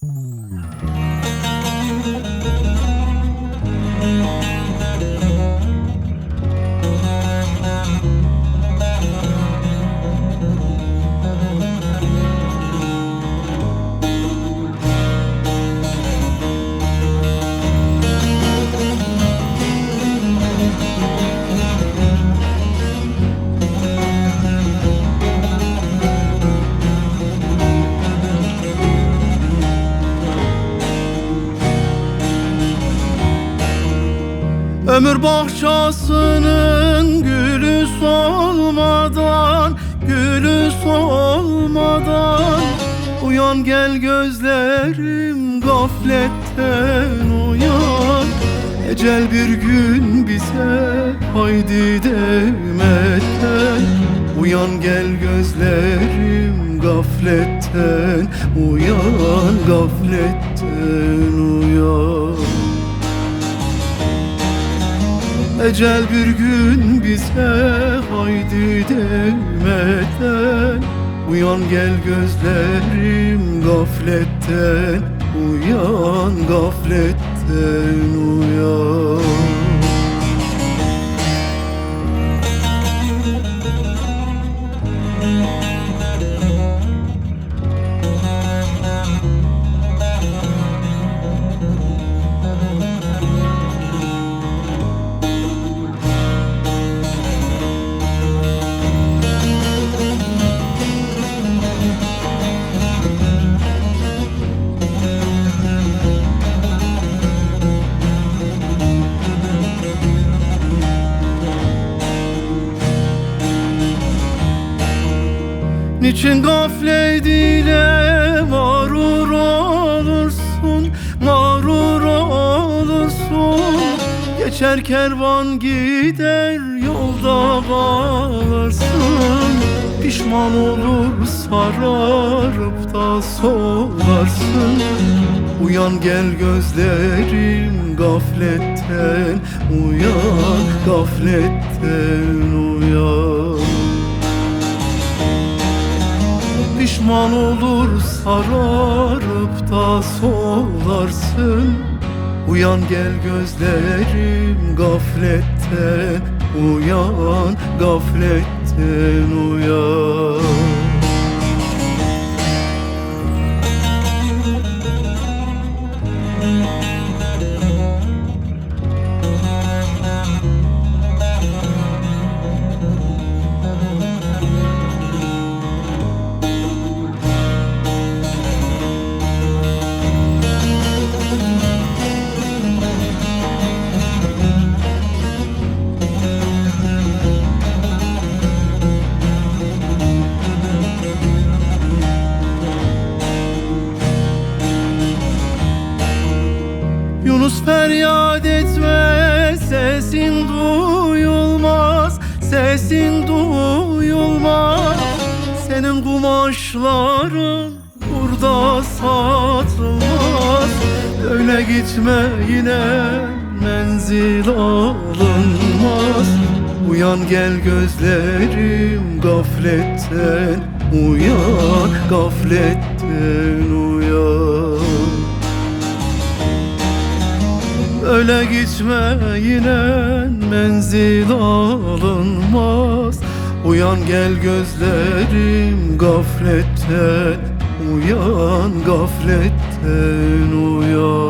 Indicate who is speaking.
Speaker 1: Mm. Ömür bahçesinin gülü solmadan Gülü solmadan. Uyan gel gözlerim gafletten uyan. Ecel bir gün bize haydi demeden Uyan gel gözlerim gafletten Uyan gafletten uyan Ecel bir gün bize haydi demeden Uyan gel gözlerim gafletten Uyan gafletten uyan Niçin gaflet ile mağrur olursun Mağrur olursun? Geçer kervan gider yolda kalırsın Pişman olur sararıp da solarsın. Uyan gel gözlerim gafletten Uyan gafletten uyan Pişman olur sararıp da solarsın. Uyan gel gözlerim gafletten Uyan gafletten uyan Yunus feryat etme sesin duyulmaz Sesin duyulmaz. Senin kumaşların burada satılmaz. Öyle gitme yine menzil alınmaz. Uyan gel gözlerim gafletten Uyan gafletten uyan Öyle gitme yine menzil alınmaz. Uyan gel gözlerim gafletten Uyan gafletten uyan